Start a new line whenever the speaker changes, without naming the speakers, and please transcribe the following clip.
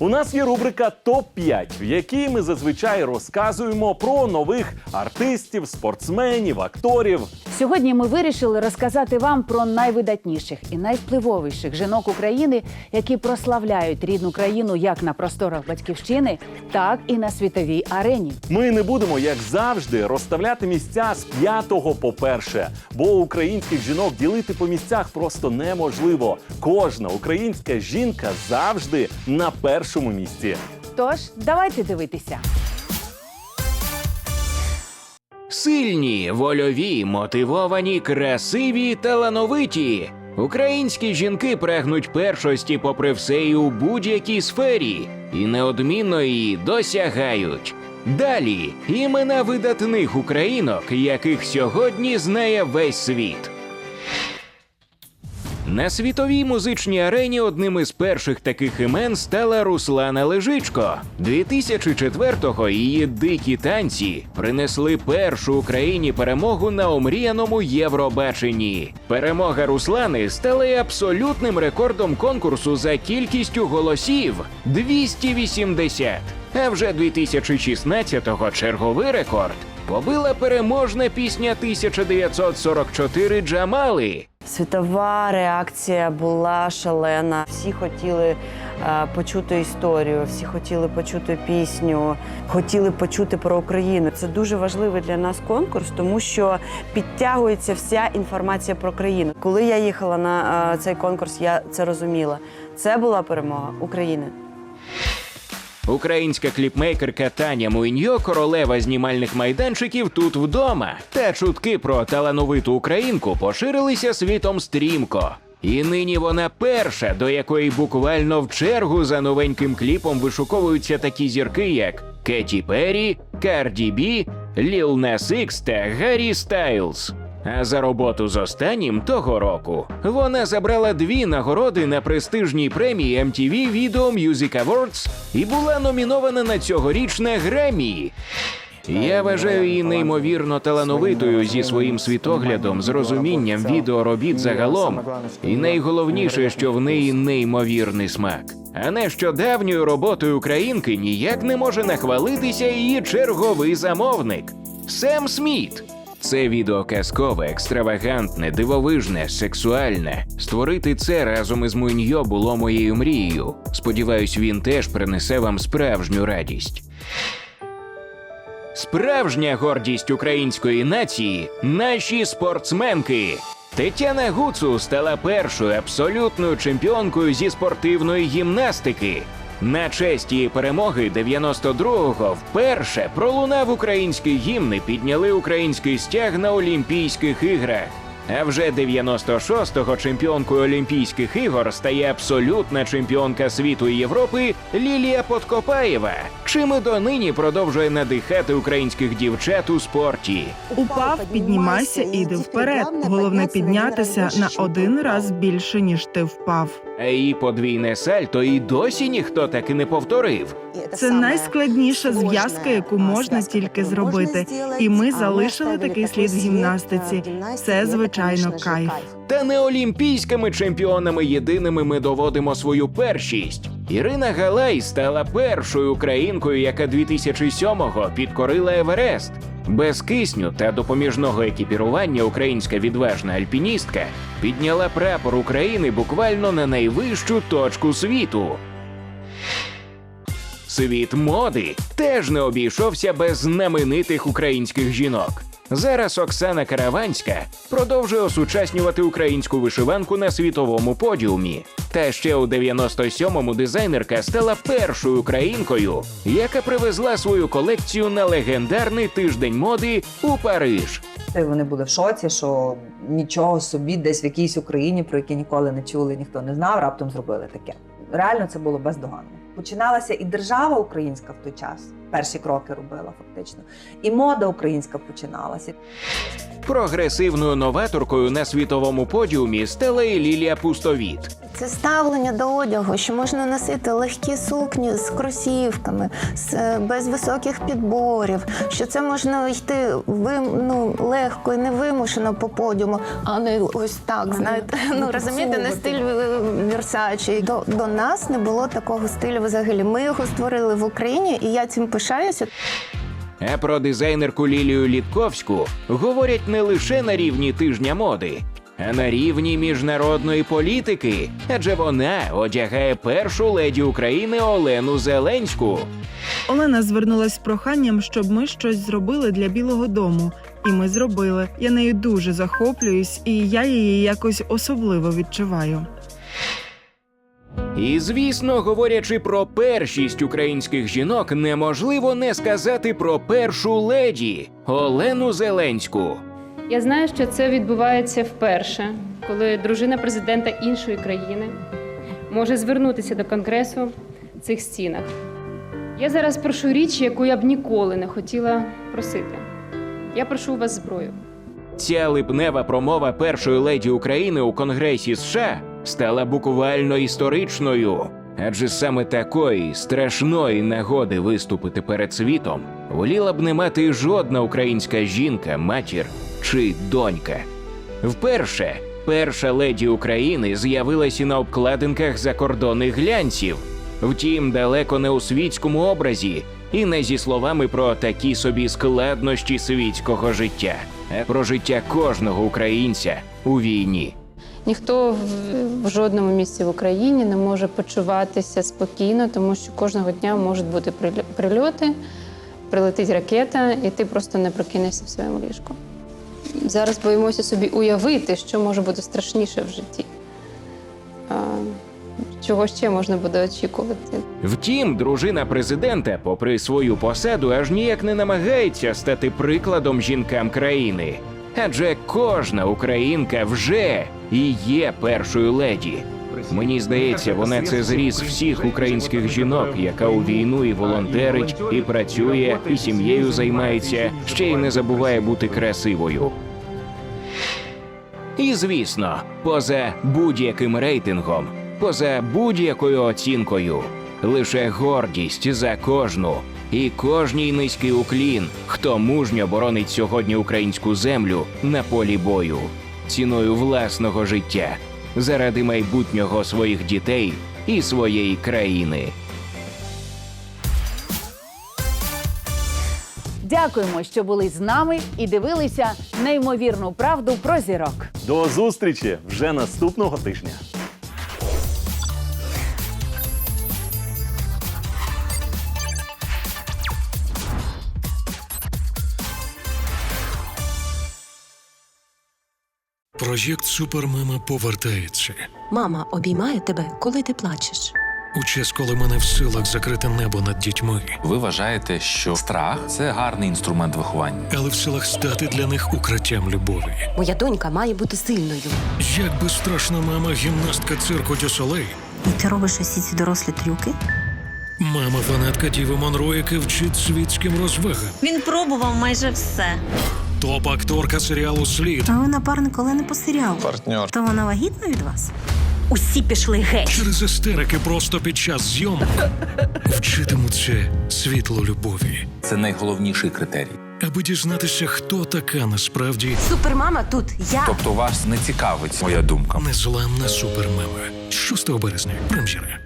У нас є рубрика Топ 5 в якій ми зазвичай розказуємо про нових артистів, спортсменів, акторів.
Сьогодні ми вирішили розказати вам про найвидатніших і найвпливовіших жінок України, які прославляють рідну країну як на просторах батьківщини, так і на світовій арені.
Ми не будемо, як завжди, розставляти місця з п'ятого по перше, бо українських жінок ділити по місцях просто неможливо. Кожна українська жінка завжди на першому місці.
Тож давайте дивитися.
Сильні, вольові, мотивовані, красиві, талановиті. Українські жінки прагнуть першості попри все і у будь-якій сфері, і неодмінно її досягають. Далі імена видатних українок, яких сьогодні знає весь світ. На світовій музичній арені одним із перших таких імен стала Руслана Лежичко. 2004-го її дикі танці принесли першу Україні перемогу на омріяному Євробаченні. Перемога Руслани стала абсолютним рекордом конкурсу за кількістю голосів 280. А вже 2016-го черговий рекорд побила переможна пісня 1944 Джамали.
Світова реакція була шалена. Всі хотіли е, почути історію, всі хотіли почути пісню, хотіли почути про Україну. Це дуже важливий для нас конкурс, тому що підтягується вся інформація про країну. Коли я їхала на е, цей конкурс, я це розуміла. Це була перемога України.
Українська кліпмейкерка Таня Муйньо королева знімальних майданчиків тут вдома. Та чутки про талановиту українку поширилися світом стрімко. І нині вона перша, до якої буквально в чергу за новеньким кліпом вишуковуються такі зірки, як Кеті Перрі, Карді Бі, Ліл Нас Ікс та Гаррі Стайлз. А за роботу з останнім того року вона забрала дві нагороди на престижній премії MTV Video Music Awards і була номінована на цьогорічне Греммі. Я вважаю її неймовірно талановитою зі своїм світоглядом, з розумінням відеоробіт загалом. І найголовніше, що в неї неймовірний смак. А нещодавньою роботою українки ніяк не може нахвалитися її черговий замовник Сем Сміт. Це відео казкове, екстравагантне, дивовижне, сексуальне. Створити це разом із Муйньо було моєю мрією. Сподіваюсь, він теж принесе вам справжню радість. Справжня гордість української нації наші спортсменки. Тетяна Гуцу стала першою абсолютною чемпіонкою зі спортивної гімнастики. На честь її перемоги 92-го вперше пролунав український гімн і підняли український стяг на Олімпійських іграх. А вже 96-го чемпіонкою Олімпійських ігор стає абсолютна чемпіонка світу і Європи Лілія Подкопаєва, чим і донині продовжує надихати українських дівчат у спорті.
Упав, піднімайся і йди вперед. Головне піднятися на один раз більше ніж ти впав.
А її подвійне сальто і досі ніхто так і не повторив.
Це найскладніша зв'язка, яку можна тільки зробити. І ми залишили такий слід в гімнастиці. Це звичайно кайф.
Та не олімпійськими чемпіонами єдиними ми доводимо свою першість. Ірина Галай стала першою українкою, яка 2007-го підкорила Еверест. Без кисню та допоміжного екіпірування українська відважна альпіністка підняла прапор України буквально на найвищу точку світу. Світ моди теж не обійшовся без знаменитих українських жінок. Зараз Оксана Караванська продовжує осучаснювати українську вишиванку на світовому подіумі. Та ще у 97-му дизайнерка стала першою українкою, яка привезла свою колекцію на легендарний тиждень моди у Париж.
Вони були в шоці, що нічого собі десь в якійсь Україні, про які ніколи не чули, ніхто не знав, раптом зробили таке. Реально це було бездоганно. Починалася і держава українська в той час. перші кроки робила фактично. І мода українська починалася.
Прогресивною новаторкою на світовому подіумі стала і Лілія Пустовіт.
Це ставлення до одягу, що можна носити легкі сукні з кросівками, з, е, без високих підборів, що це можна йти вим, ну, легко і невимушено по подіуму, а не ось так, знаєте, ну розумієте, не стиль е, Versace. До, до нас не було такого стилю взагалі. Ми його створили в Україні, і я цим пишаюся.
А про дизайнерку Лілію Літковську говорять не лише на рівні тижня моди, а на рівні міжнародної політики, адже вона одягає першу леді України Олену Зеленську.
Олена звернулась з проханням, щоб ми щось зробили для Білого Дому. І ми зробили. Я нею дуже захоплююсь, і я її якось особливо відчуваю.
І звісно, говорячи про першість українських жінок, неможливо не сказати про першу леді Олену Зеленську.
Я знаю, що це відбувається вперше, коли дружина президента іншої країни може звернутися до конгресу в цих стінах. Я зараз прошу річ, яку я б ніколи не хотіла просити. Я прошу у вас зброю.
Ця липнева промова першої леді України у Конгресі США стала буквально історичною. Адже саме такої страшної нагоди виступити перед світом воліла б не мати жодна українська жінка, матір чи донька. Вперше перша леді України з'явилася на обкладинках закордонних глянців. Втім, далеко не у світському образі, і не зі словами про такі собі складнощі світського життя, а про життя кожного українця у війні.
Ніхто в, жодному місці в Україні не може почуватися спокійно, тому що кожного дня можуть бути приль- прильоти, прилетить ракета, і ти просто не прокинешся в своєму ліжку. Зараз боїмося собі уявити, що може бути страшніше в житті. Чого ще можна буде очікувати?
Втім, дружина президента, попри свою посаду, аж ніяк не намагається стати прикладом жінкам країни. Адже кожна українка вже і є першою леді. Мені здається, вона це зріз всіх українських жінок, яка у війну і волонтерить, і працює, і сім'єю займається, ще й не забуває бути красивою. І звісно, поза будь-яким рейтингом, поза будь-якою оцінкою, лише гордість за кожну і кожній низький уклін, хто мужньо боронить сьогодні українську землю на полі бою, ціною власного життя, заради майбутнього своїх дітей і своєї країни.
Дякуємо, що були з нами і дивилися неймовірну правду про зірок.
До зустрічі вже наступного тижня.
Проєкт Супермама повертається.
Мама обіймає тебе, коли ти плачеш.
У час, коли мене в силах закрити небо над дітьми,
Ви вважаєте, що страх це гарний інструмент виховання.
але в силах стати для них укриттям любові.
Моя донька має бути сильною.
Як би страшна мама гімнастка цирку Дюсолей,
І ти робиш усі ці дорослі трюки?
мама фанатка Діви Монро, яка вчить світським розвагам,
Він пробував майже все.
Топ-акторка серіалу Слід
А ви напарник Олени по серіалу.
Партнер.
То вона вагітна від вас? Усі пішли геть.
через істерики просто під час зйомок вчитимуться світло любові,
Це найголовніший критерій.
аби дізнатися, хто така насправді
Супермама тут я.
Тобто вас не цікавить моя думка.
незламна супермама. 6 березня. Прем'єра.